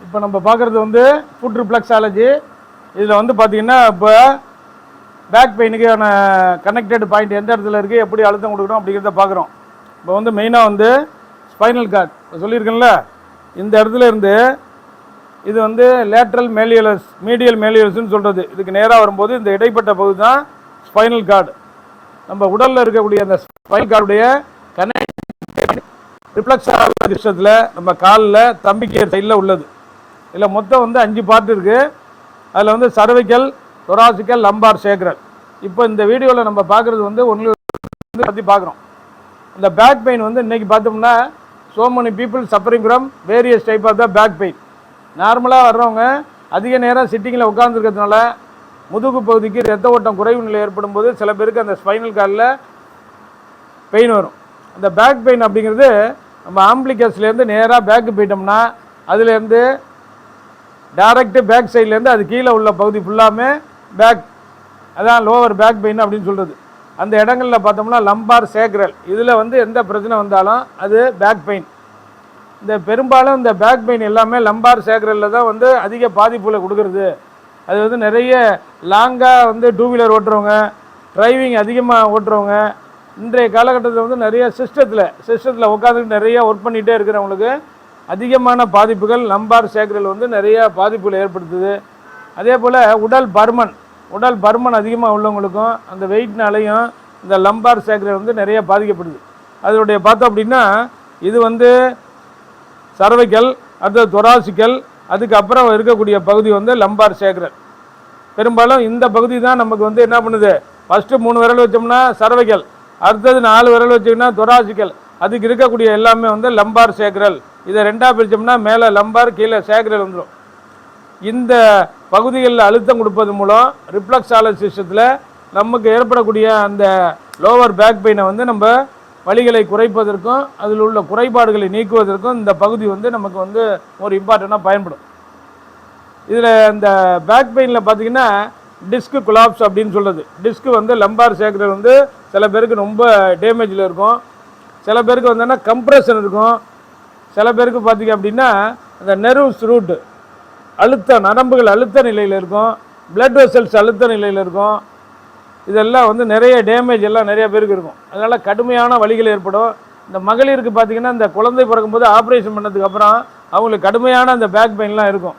இப்போ நம்ம பார்க்குறது வந்து ஃபுட் ரிஃப்ளெக்ஸாலஜி இதில் வந்து பார்த்திங்கன்னா இப்போ பேக் பெயினுக்கான கனெக்டட் பாயிண்ட் எந்த இடத்துல இருக்குது எப்படி அழுத்தம் கொடுக்கணும் அப்படிங்கிறத பார்க்குறோம் இப்போ வந்து மெயினாக வந்து ஸ்பைனல் கார்ட் இப்போ சொல்லியிருக்கேன்ல இந்த இடத்துல இருந்து இது வந்து லேட்ரல் மேலியலஸ் மீடியல் மேலியலஸ்ன்னு சொல்கிறது இதுக்கு நேராக வரும்போது இந்த இடைப்பட்ட பகுதி தான் ஸ்பைனல் கார்டு நம்ம உடலில் இருக்கக்கூடிய அந்த ஸ்பைனல் கார்டுடைய கனெக்ட் ரிஃப்ளெக்ஸ் சிஸ்டத்தில் நம்ம காலில் தம்பிக்கை சைடில் உள்ளது. இதில் மொத்தம் வந்து அஞ்சு பார்ட் இருக்குது அதில் வந்து சர்விக்கல் தொராசிக்கல் லம்பார் சேக்ரல் இப்போ இந்த வீடியோவில் நம்ம பார்க்குறது வந்து ஒன்று பற்றி பார்க்குறோம் இந்த பேக் பெயின் வந்து இன்றைக்கி பார்த்தோம்னா so many people suffering from various type of the back pain நார்மலாக வர்றவங்க அதிக நேரம் சிட்டிங்கில் உட்காந்துருக்கிறதுனால முதுகு பகுதிக்கு ரத்த ஓட்டம் குறைவு நிலை ஏற்படும் போது சில பேருக்கு அந்த ஸ்பைனல் கார்டில் பெயின் வரும். அந்த பேக் பெயின் அப்படிங்கிறது நம்ம ஆம்பிளிகஸ்லேருந்து நேராக பேக்கு போயிட்டோம்னா அதுலேருந்து டேரெக்டு பேக் சைட்லேருந்து அது கீழே உள்ள பகுதி ஃபுல்லாமே பேக் அதான் லோவர் பேக் பெயின் அப்படின்னு சொல்கிறது அந்த இடங்களில் பார்த்தோம்னா லம்பார் சேக்ரல் இதில் வந்து எந்த பிரச்சனை வந்தாலும் அது பேக் பெயின் இந்த பெரும்பாலும் இந்த பேக் பெயின் எல்லாமே லம்பார் சேக்ரலில் தான் வந்து அதிக பாதிப்புகளை கொடுக்குறது. அது வந்து நிறைய லாங்காக வந்து டூ வீலர் ஓட்டுறவங்க டிரைவிங் அதிகமாக ஓட்டுறவங்க இன்றைய காலகட்டத்தில் வந்து நிறைய சிஸ்டத்தில் சிஸ்டத்தில் உட்காந்துட்டு நிறைய ஒர்க் பண்ணிகிட்டே இருக்கிறவங்களுக்கு அதிகமான பாதிப்புகள் லம்பார் சேக்ரல் வந்து நிறைய பாதிப்புகளை ஏற்படுத்துது. அதே போல் உடல் பருமன் உடல் பருமன் அதிகமாக உள்ளவங்களுக்கும் அந்த வெயிட்னாலையும் இந்த லம்பார் சேக்ரல் வந்து நிறைய பாதிக்கப்படுது. அதனுடைய பார்த்தோம் அப்படின்னா இது வந்து சர்வைக்கல் அடுத்தது தொராசிக்கல் அதுக்கப்புறம் இருக்கக்கூடிய பகுதி வந்து லம்பார் சேக்கரல் பெரும்பாலும் இந்த பகுதி தான் நமக்கு வந்து என்ன பண்ணுது? ஃபஸ்ட்டு மூணு விரல் வச்சோம்னா சர்வைக்கல் அடுத்தது நாலு விரல் வச்சோம்னா தொராசிக்கல். அதுக்கு இருக்கக்கூடிய எல்லாமே வந்து லம்பார் சேக்கரல் இதை ரெண்டாக பிரித்தோம்னா மேலே லம்பார் கீழே சேகரல் வந்துடும் இந்த பகுதிகளில் அழுத்தம் கொடுப்பது மூலம் ரிஃப்ளக்ஸாலஜி சிஸ்டத்தில் நமக்கு ஏற்படக்கூடிய அந்த லோவர் பேக் பெயினை வந்து நம்ம வழிகளை குறைப்பதற்கும் அதில் உள்ள குறைபாடுகளை நீக்குவதற்கும் இந்த பகுதி வந்து நமக்கு வந்து ஒரு இம்பார்ட்டண்ட்டாக பயன்படும். இதில் இந்த பேக் பெயினில் பார்த்தீங்கன்னா டிஸ்கு குலாப்ஸ் அப்படின்னு சொல்கிறது டிஸ்க்கு வந்து லம்பார் சேகரல் வந்து சில பேருக்கு ரொம்ப டேமேஜில் இருக்கும். சில பேருக்கு வந்தோன்னா கம்ப்ரெஷன் இருக்கும். சில பேருக்கு பார்த்தீங்க அப்படின்னா அந்த நெர்வ்ஸ் ரூட் அழுத்த நரம்புகள் அழுத்த நிலையில் இருக்கும் பிளட் வெசல்ஸ் அழுத்த நிலையில் இருக்கும். இதெல்லாம் வந்து நிறைய டேமேஜ் எல்லாம் நிறைய பேருக்கு இருக்கும். அதனால் கடுமையான வழிகள் ஏற்படும். இந்த மகளிருக்கு பார்த்தீங்கன்னா இந்த குழந்தை பிறக்கும்போது ஆப்ரேஷன் பண்ணதுக்கப்புறம் அவங்களுக்கு கடுமையான அந்த பேக் பெயின்லாம் இருக்கும்.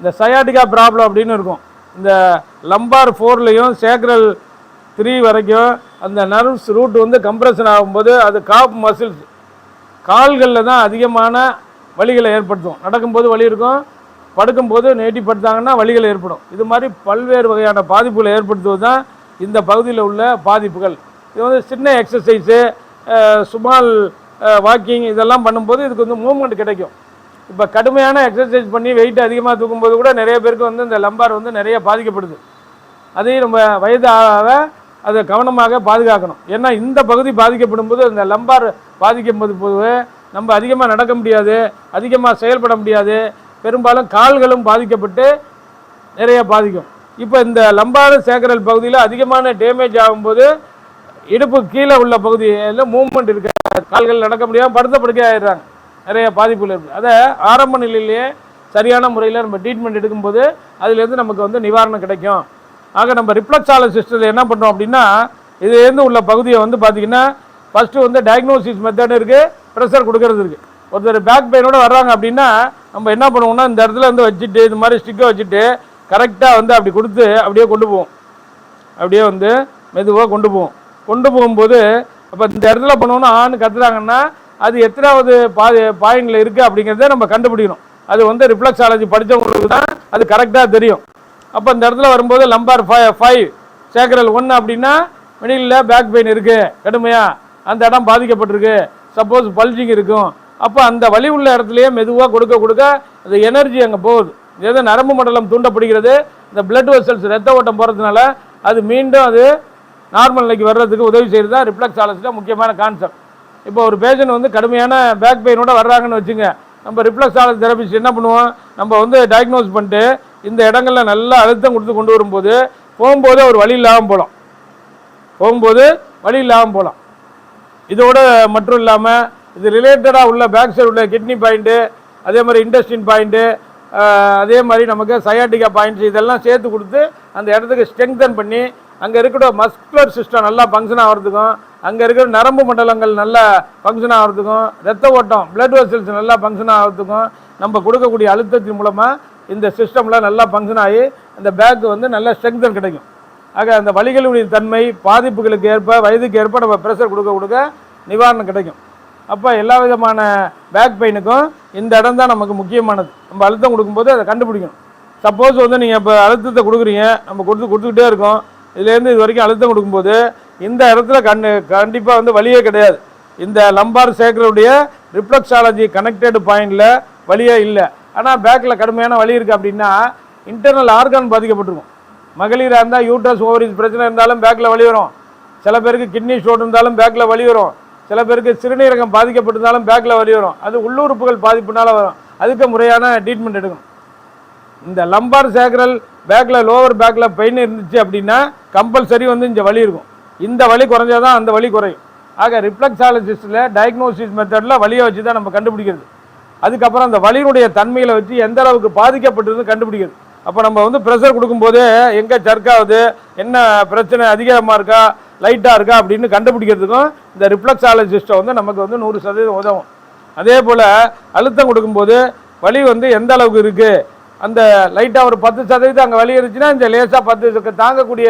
இந்த சயாட்டிகா ப்ராப்ளம் அப்படின்னு இருக்கும். இந்த லம்பார் ஃபோர்லேயும் சேக்ரல் த்ரீ வரைக்கும் அந்த நர்வ்ஸ் ரூட் வந்து கம்ப்ரெஷன் ஆகும்போது அது காப் மசில்ஸ் கால்களில் தான் அதிகமான வலிகளை ஏற்படுத்தும். நடக்கும்போது வலி இருக்கும் படுக்கும்போது நேட்டி படுத்தாங்கன்னா வலிகள் ஏற்படும். இது மாதிரி பல்வேறு வகையான பாதிப்புகளை ஏற்படுத்துவது தான் இந்த பகுதியில் உள்ள பாதிப்புகள். இது வந்து சின்ன எக்ஸசைஸு சுமால் வாக்கிங் இதெல்லாம் பண்ணும்போது இதுக்கு வந்து மூவ்மெண்ட் கிடைக்கும். இப்போ கடுமையான எக்ஸசைஸ் பண்ணி வெயிட் அதிகமாக தூக்கும்போது கூட நிறைய பேருக்கு வந்து இந்த லம்பார் வந்து நிறைய பாதிக்கப்படுது. அதையும் நம்ம வயது ஆக அதை கவனமாக பாதுகாக்கணும். ஏன்னா இந்த பகுதி பாதிக்கப்படும் போது இந்த லம்பார் பாதிக்கும் போது நம்ம அதிகமாக நடக்க முடியாது அதிகமாக செயல்பட முடியாது. பெரும்பாலும் கால்களும் பாதிக்கப்பட்டு நிறைய பாதிக்கும். இப்போ இந்த லம்பார் சேகரல் பகுதியில் அதிகமான டேமேஜ் ஆகும்போது இடுப்பு கீழே உள்ள பகுதியில் மூவ்மெண்ட் இருக்க. கால்கள் நடக்க முடியாமல் படுத்த படுக்கை ஆயிடுறாங்க. நிறைய பாதிப்புகள் இருக்குது அதை ஆரம்ப நிலையிலேயே சரியான முறையில் நம்ம ட்ரீட்மெண்ட் எடுக்கும்போது அதுலேருந்து நமக்கு வந்து நிவாரணம் கிடைக்கும். ஆக நம்ம ரிஃப்ளக்ஸால சிஸ்டத்தில் என்ன பண்ணுறோம் அப்படின்னா இதுலேருந்து உள்ள பகுதியை வந்து பார்த்திங்கன்னா ஃபஸ்ட்டு வந்து டயக்னோசிஸ் மெத்தட் இருக்குது ப்ரெஷர் கொடுக்கறது இருக்குது ஒருத்தர் பேக் பெயினோட வர்றாங்க அப்படின்னா நம்ம என்ன பண்ணுவோம்னா இந்த இடத்துல வந்து வச்சுட்டு இது மாதிரி ஸ்டிக்கை வச்சுட்டு கரெக்டாக வந்து அப்படி கொடுத்து அப்படியே கொண்டு போவோம். அப்படியே வந்து மெதுவாக கொண்டு போவோம். கொண்டு போகும்போது அப்போ இந்த இடத்துல பண்ணோன்னா ஆண் கத்துறாங்கன்னா அது எத்தனாவது பா பாயிண்டில் இருக்குது அப்படிங்கிறத நம்ம கண்டுபிடிக்கணும். அது வந்து ரிஃப்ளெக்ஸாலஜி படித்தவங்களுக்கு தான் அது கரெக்டாக தெரியும். அப்போ இந்த இடத்துல வரும்போது லம்பார் ஃபைவ் ஃபைவ் சேக்கரல் ஒன்று அப்படின்னா வெளியில் பேக் பெயின் இருக்குது கடுமையாக அந்த இடம் பாதிக்கப்பட்டிருக்கு. சப்போஸ் பல்ஜிங் இருக்கும். அப்போ அந்த வலி உள்ள இடத்துலையே மெதுவாக கொடுக்க கொடுக்க அந்த எனர்ஜி அங்கே போகுது. ஏதோ நரம்பு மண்டலம் தூண்டப்படுகிறது. இந்த பிளட் வெசல்ஸ் ரத்த ஓட்டம் போகிறதுனால அது மீண்டும் அது நார்மல் நிலைக்கு வர்றதுக்கு உதவி செய்கிறது தான் ரிஃப்ளெக்ஸாலஜியில் முக்கியமான கான்செப்ட் இப்போ ஒரு பேஷண்ட் வந்து கடுமையான பேக் பெயினோட வர்றாங்கன்னு வச்சுங்க. நம்ம ரிஃப்ளெக்ஸாலஜி தெரபிஸ்ட் என்ன பண்ணுவோம்? நம்ம வந்து டயக்னோஸ் பண்ணிட்டு இந்த இடங்களில் நல்லா அழுத்தம் கொடுத்து கொண்டு வரும்போது போகும்போது ஒரு வழி இல்லாமல் போகலாம் போகும்போது வழி இல்லாமல் போகலாம் இதோட மட்டும் இல்லாமல் இது ரிலேட்டடாக உள்ள பேக் சைடு உள்ள கிட்னி பாயிண்ட்டு அதே மாதிரி இண்டஸ்டின் பாயிண்ட்டு அதே மாதிரி நமக்கு சயாட்டிகா பாயிண்ட்ஸ் இதெல்லாம் சேர்த்து கொடுத்து அந்த இடத்துக்கு ஸ்ட்ரெங்தன் பண்ணி அங்கே இருக்கிற மஸ்குலர் சிஸ்டம் நல்லா ஃபங்க்ஷன் ஆகிறதுக்கும் அங்கே இருக்கிற நரம்பு மண்டலங்கள் நல்லா ஃபங்க்ஷன் ஆகிறதுக்கும் ரத்த ஓட்டம் பிளட் வெசல்ஸ் நல்லா ஃபங்க்ஷன் ஆகிறதுக்கும் நம்ம கொடுக்கக்கூடிய அழுத்தத்தின் மூலமாக இந்த சிஸ்டம்லாம் நல்லா ஃபங்க்ஷன் ஆகி அந்த பேக்கு வந்து நல்ல ஸ்ட்ரெங்தன் கிடைக்கும். ஆக அந்த வழிகளுடைய தன்மை பாதிப்புகளுக்கு ஏற்ப வயதுக்கு ஏற்ப நம்ம ப்ரெஷர் கொடுக்க கொடுக்க நிவாரணம் கிடைக்கும். அப்போ எல்லா விதமான பேக் பெயினுக்கும் இந்த இடம் தான் நமக்கு முக்கியமானது. நம்ம அழுத்தம் கொடுக்கும்போது அதை கண்டுபிடிக்கணும். சப்போஸ் வந்து நீங்கள் இப்போ அழுத்தத்தை கொடுக்குறீங்க நம்ம கொடுத்து கொடுத்துக்கிட்டே இருக்கோம். இதுலேருந்து இது வரைக்கும் அழுத்தம் கொடுக்கும்போது இந்த இடத்துல கண்டு கண்டிப்பாக வந்து வழியே கிடையாது. இந்த லம்பார் சேக்கருடைய ரிஃப்ளெக்ஸாலஜி கனெக்டட் பாயிண்டில் வழியே இல்லை. ஆனால் பேக்கில் கடுமையான வலி இருக்குது அப்படின்னா இன்டர்னல் ஆர்கான் பாதிக்கப்பட்டிருக்கும். மகளிராக இருந்தால் யூட்ரஸ் ஓவரிஸ் பிரச்சனை இருந்தாலும் பேக்கில் வலி வரும். சில பேருக்கு கிட்னி ஸ்டோன் இருந்தாலும் பேக்கில் வலி வரும். சில பேருக்கு சிறுநீரகம் பாதிக்கப்பட்டிருந்தாலும் பேக்கில் வலி வரும். அது உள்ளுறுப்புகள் பாதிப்புனால வரும். அதுக்கு முறையான ட்ரீட்மெண்ட் எடுக்கணும். இந்த லம்பார் சேகரல் பேக்கில் லோவர் பேக்கில் பெயின் இருந்துச்சு அப்படின்னா கம்பல்சரி வந்து இந்த வலி இருக்கும். இந்த வலி குறைஞ்சாதான் அந்த வலி குறையும். ஆக ரிஃப்ளெக்ஸாலஜிஸ்டில் டயக்னோசிஸ் மெத்தடில் வலியை வச்சு தான் நம்ம கண்டுபிடிக்கிறது. அதுக்கப்புறம் அந்த வலியினுடைய தன்மையில் வச்சு எந்த அளவுக்கு பாதிக்கப்பட்டிருந்து கண்டுபிடிக்கிறது அப்போ நம்ம வந்து ப்ரெஷர் கொடுக்கும்போதே எங்கே ஜர்க்காகுது என்ன பிரச்சனை அதிகமாக இருக்கா லைட்டாக இருக்கா அப்படின்னு கண்டுபிடிக்கிறதுக்கும் இந்த ரிஃப்ளெக்ஸாலஜிஸ்ட்டை வந்து நமக்கு வந்து நூறு சதவீதம் உதவும். அதே போல் அழுத்தம் கொடுக்கும்போது வலி வந்து எந்த அளவுக்கு இருக்குது அந்த லைட்டாக ஒரு பத்து சதவீதம் அங்கே வலி இருந்துச்சுன்னா இந்த லேசாக பத்து தாங்கக்கூடிய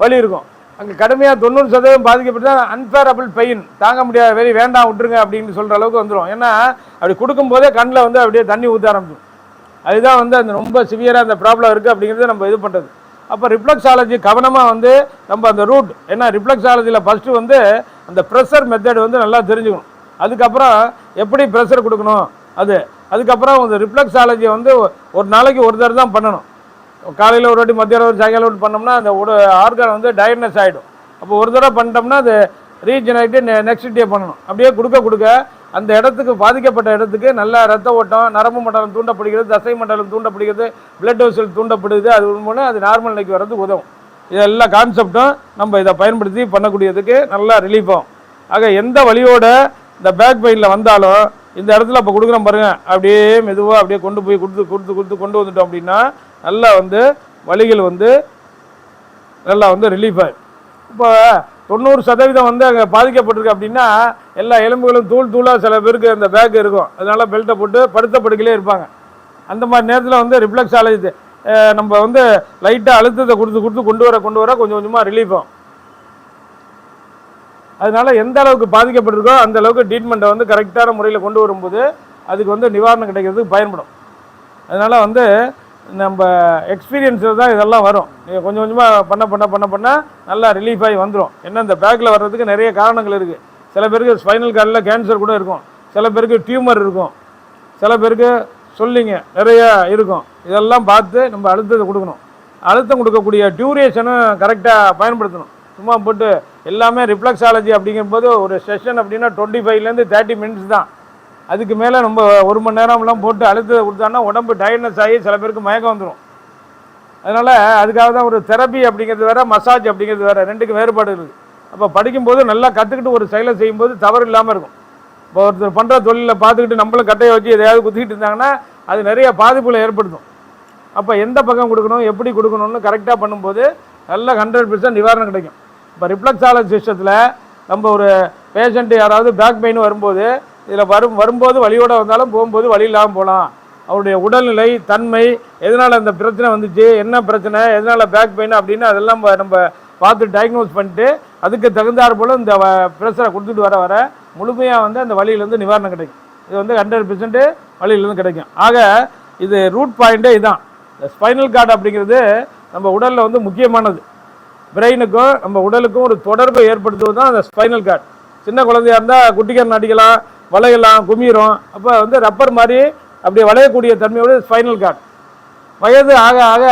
வலி இருக்கும். அங்கே கடுமையாக தொண்ணூறு சதவீதம் பாதிக்கப்பட்டு அன்பேரபிள் பெயின் தாங்க முடியாத வெளி வேண்டாம் விட்டுருங்க அப்படின்னு சொல்கிற அளவுக்கு வந்துடும் ஏன்னா அப்படி கொடுக்கும்போதே கண்ணில் வந்து அப்படியே தண்ணி ஊற்ற ஆரம்பிக்கும் அதுதான் வந்து அந்த ரொம்ப சிவியராக அந்த ப்ராப்ளம் இருக்குது அப்படிங்கிறத நம்ம இது பண்ணுறது அப்போ ரிஃப்ளெக்ஸாலஜி கவனமாக வந்து நம்ம அந்த ரூட் ஏன்னா ரிஃப்ளெக்ஸாலஜியில் ஃபஸ்ட்டு வந்து அந்த ப்ரெஷர் மெத்தட் வந்து நல்லா தெரிஞ்சுக்கணும். அதுக்கப்புறம் எப்படி ப்ரெஷர் கொடுக்கணும்? அது அதுக்கப்புறம் அந்த ரிஃப்ளெக்ஸாலஜியை வந்து ஒரு நாளைக்கு ஒரு தடவை தான் பண்ணணும். காலையில் ஒரு வாட்டி மத்தியானம் ஒரு சாயங்காலம் ஒரு பண்ணோம்னா அந்த உட ஆர்கான் வந்து டயர்னஸ் ஆகிடும் அப்போ ஒரு தடவை பண்ணிட்டோம்னா அது ரீஜெனரேட்டு ஆகிட்டு நெக்ஸ்ட் டே பண்ணணும். அப்படியே கொடுக்க கொடுக்க அந்த இடத்துக்கு பாதிக்கப்பட்ட இடத்துக்கு நல்ல ரத்த ஓட்டம் நரம்பு மண்டலம் தூண்டப்படுகிறது தசை மண்டலம் தூண்டப்படுகிறது பிளட் வெசல் தூண்டப்படுது. அது மூலம் அது நார்மல் நிலைக்கு வர்றதுக்கு உதவும். இது எல்லா கான்செப்டும் நம்ம இதை பயன்படுத்தி பண்ணக்கூடியதுக்கு நல்லா ரிலீஃப் ஆகும். ஆக எந்த வழியோட இந்த பேக் பெயினில் வந்தாலும் இந்த இடத்துல இப்போ கொடுக்குறோம் பாருங்கள் அப்படியே மெதுவாக அப்படியே கொண்டு போய் கொடுத்து கொடுத்து கொடுத்து கொண்டு வந்துட்டோம் அப்படின்னா நல்லா வந்து வழிகள் வந்து நல்லா வந்து ரிலீஃப் ஆகும் இப்போ தொண்ணூறு சதவீதம் வந்து அங்கே பாதிக்கப்பட்டிருக்கு அப்படின்னா எல்லா எலும்புகளும் தூள் தூளாக சில பேருக்கு அந்த பேக் இருக்கும். அதனால பெல்ட்டை போட்டு படுத்த படுக்கலே இருப்பாங்க. அந்த மாதிரி நேரத்தில் வந்து ரிஃப்ளெக்ஸ் ஆலஜி நம்ம வந்து லைட்டாக அழுத்தத்தை கொடுத்து கொடுத்து கொண்டு வர கொண்டு வர கொஞ்சம் கொஞ்சமாக ரிலீஃப் ஆகும். அதனால் எந்த அளவுக்கு பாதிக்கப்பட்டிருக்கோ அந்த அளவுக்கு ட்ரீட்மெண்ட்டை வந்து கரெக்டான முறையில் கொண்டு வரும்போது அதுக்கு வந்து நிவாரணம் கிடைக்கிறதுக்கு பயன்படும். அதனால் வந்து நம்ம எக்ஸ்பீரியன்ஸில் தான் இதெல்லாம் வரும். நீங்கள் கொஞ்சம் கொஞ்சமாக பண்ண பண்ண பண்ண பண்ண நல்லா ரிலீஃப் ஆகி வந்துடும் என்ன இந்த பேக்கில் வர்றதுக்கு நிறைய காரணங்கள் இருக்குது சில பேருக்கு ஸ்பைனல் கார்டில் கேன்சர் கூட இருக்கும். சில பேருக்கு டியூமர் இருக்கும். சில பேருக்கு சொல்லிங்க நிறையா இருக்கும். இதெல்லாம் பார்த்து நம்ம அழுத்தத்தை கொடுக்கணும். அழுத்தம் கொடுக்கக்கூடிய டியூரேஷனும் கரெக்டாக பயன்படுத்தணும். சும்மா போட்டு எல்லாமே ரிஃப்ளெக்ஸாலஜி அப்படிங்கும்போது ஒரு செஷன் அப்படின்னா டுவெண்ட்டி ஃபைவ்லேருந்து தேர்ட்டி மினிட்ஸ் தான். அதுக்கு மேலே நம்ம ஒரு மணி நேரம்லாம் போட்டு அழுத்தத்தை கொடுத்தோன்னா உடம்பு டயர்னஸ் ஆகி சில பேருக்கு மயக்கம் வந்துடும் அதனால் அதுக்காக தான் ஒரு தெரப்பி அப்படிங்கிறது வேற மசாஜ் அப்படிங்கிறது வேற ரெண்டுக்கு வேறுபாடு இருக்குது. அப்போ படிக்கும்போது நல்லா கற்றுக்கிட்டு ஒரு செயலை செய்யும்போது தவறு இல்லாமல் இருக்கும். இப்போ ஒருத்தர் பண்ணுற தொழிலை பார்த்துக்கிட்டு நம்மளும் கட்டையை வச்சு எதையாவது குத்திக்கிட்டு இருந்தாங்கன்னா அது நிறைய பாதிப்புகளை ஏற்படுத்தும். அப்போ எந்த பக்கம் கொடுக்கணும் எப்படி கொடுக்கணும்னு கரெக்டாக பண்ணும்போது நல்ல ஹண்ட்ரட் பர்சன்ட் நிவாரணம் கிடைக்கும். இப்போ ரிஃப்ளெக்ஸாலஜி சிஸ்டத்தில் நம்ம ஒரு பேஷண்ட்டு யாராவது பேக் பெயின் வரும்போது இதில் வரும் வரும்போது வழியோடு வந்தாலும் போகும்போது வழி இல்லாமல் போகலாம் அவருடைய உடல்நிலை தன்மை எதனால் அந்த பிரச்சனை வந்துச்சு என்ன பிரச்சனை எதனால் பேக் பெயின் அப்படின்னு அதெல்லாம் நம்ம- நம்ம பார்த்து டயக்னோஸ் பண்ணிட்டு அதுக்கு தகுந்தாற் போல் இந்த ப்ரெஷரை கொடுத்துட்டு வர வர முழுமையாக வந்து அந்த வழியிலேருந்து நிவாரணம் கிடைக்கும். இது வந்து ஹண்ட்ரட் பெர்சன்ட் வழியிலேருந்து கிடைக்கும். ஆக இது ரூட் பாயிண்ட்டே இதுதான் இந்த ஸ்பைனல் கார்டு அப்படிங்கிறது நம்ம உடலில் வந்து முக்கியமானது. பிரெயினுக்கும் நம்ம உடலுக்கும் ஒரு தொடர்பை ஏற்படுத்துவது தான் அந்த ஸ்பைனல் கார்டு சின்ன குழந்தையா இருந்தால் குட்டிக்காரன் அடிக்கலாம் வளையலாம் குமிரும். அப்போ வந்து ரப்பர் மாதிரி அப்படியே வளையக்கூடிய தன்மையோட ஸ்பைனல் கார்டு வயது ஆக ஆக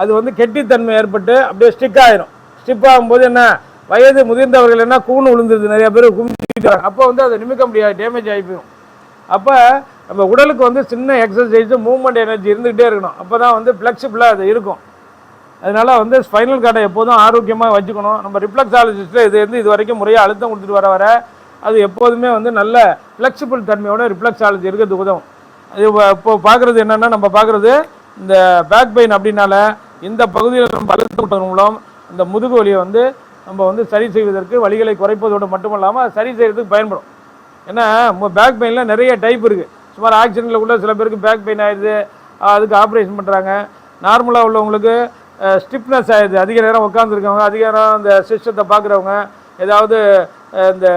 அது வந்து கெட்டித்தன்மை ஏற்பட்டு அப்படியே ஸ்டிக் ஆகிரும் ஸ்டிப் ஆகும்போது என்ன? வயது முதிர்ந்தவர்கள் என்ன? கூணு விழுந்துருது நிறைய பேர் குமிச்சிட்டாங்க அப்போ வந்து அதை நிமிக்க முடியாது. டேமேஜ் ஆகி போயிடும் அப்போ நம்ம உடலுக்கு வந்து சின்ன எக்ஸசைஸும் மூவ்மெண்ட் எனர்ஜி இருந்துகிட்டே இருக்கணும். அப்போ தான் வந்து ஃப்ளெக்சிபிளாக அது இருக்கும். அதனால் வந்து ஸ்பைனல் கார்டை எப்போதும் ஆரோக்கியமாக வச்சுக்கணும். நம்ம ரிஃப்ளெக்ஸாலஜிஸ்ட்டில் இது வந்து இது வரைக்கும் முறையாக அழுத்தம் கொடுத்துட்டு வர வர அது எப்போதுமே வந்து நல்ல ஃப்ளெக்சிபிள் தன்மையோட ரிஃப்ளெக்ஸாலஜி இருக்கிறதுக்கு உதவும். இது இப்போ பார்க்குறது என்னென்னா நம்ம பார்க்குறது இந்த பேக் பெயின் அப்படின்னால இந்த பகுதியில் நம்ம அழுத்தம் மூலம் இந்த முதுகு வலியை வந்து நம்ம வந்து சரி செய்வதற்கு வலிகளை குறைப்பதோடு மட்டுமல்லாமல் சரி செய்யறதுக்கு பயன்படும். ஏன்னா பேக் பெயினில் நிறைய டைப் இருக்குது சுமார் ஆக்சிடென்ட்டில் கூட சில பேருக்கு பேக் பெயின் ஆயிடுது. அதுக்கு ஆப்ரேஷன் பண்ணுறாங்க நார்மலாக உள்ளவங்களுக்கு ஸ்டிப்னஸ் ஆயிடுது. அதிக நேரம் உட்காந்துருக்கவங்க அதிக நேரம் இந்த சிஸ்டத்தை பார்க்குறவங்க ஏதாவது இந்த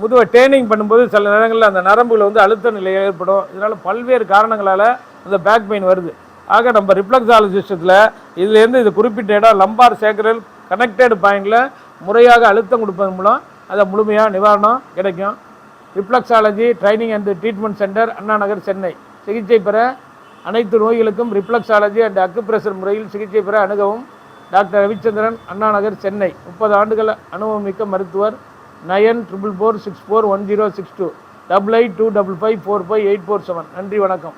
முதுவை ட்ரைனிங் பண்ணும்போது சில நேரங்களில் அந்த நரம்புகள் வந்து அழுத்த நிலை ஏற்படும். இதனால் பல்வேறு காரணங்களால் அந்த பேக் பெயின் வருது. ஆக நம்ம ரிஃப்ளெக்ஸாலஜி சிஸ்டத்தில் இதுலேருந்து இது குறிப்பிட்ட இடம் லம்பார் சேக்கரல் கனெக்டட் பாயிண்டில் முறையாக அழுத்தம் கொடுப்பதன் மூலம் அதை முழுமையாக நிவாரணம் கிடைக்கும். Reflexology training and treatment centre Anna Nagar Chennai. சிகிச்சை பெற அனைத்து நோய்களுக்கும் ரிப்ளக்ஸாலஜி அண்ட் அக்குப்ரெஷர் முறையில் சிகிச்சை பெற அணுகவும் டாக்டர் ரவிச்சந்திரன் அண்ணா நகர் சென்னை. முப்பது ஆண்டுகள் அனுபவமிக்க மருத்துவர். Nine triple four six four one zero six two double eight two double five four five eight four seven. நன்றி வணக்கம்.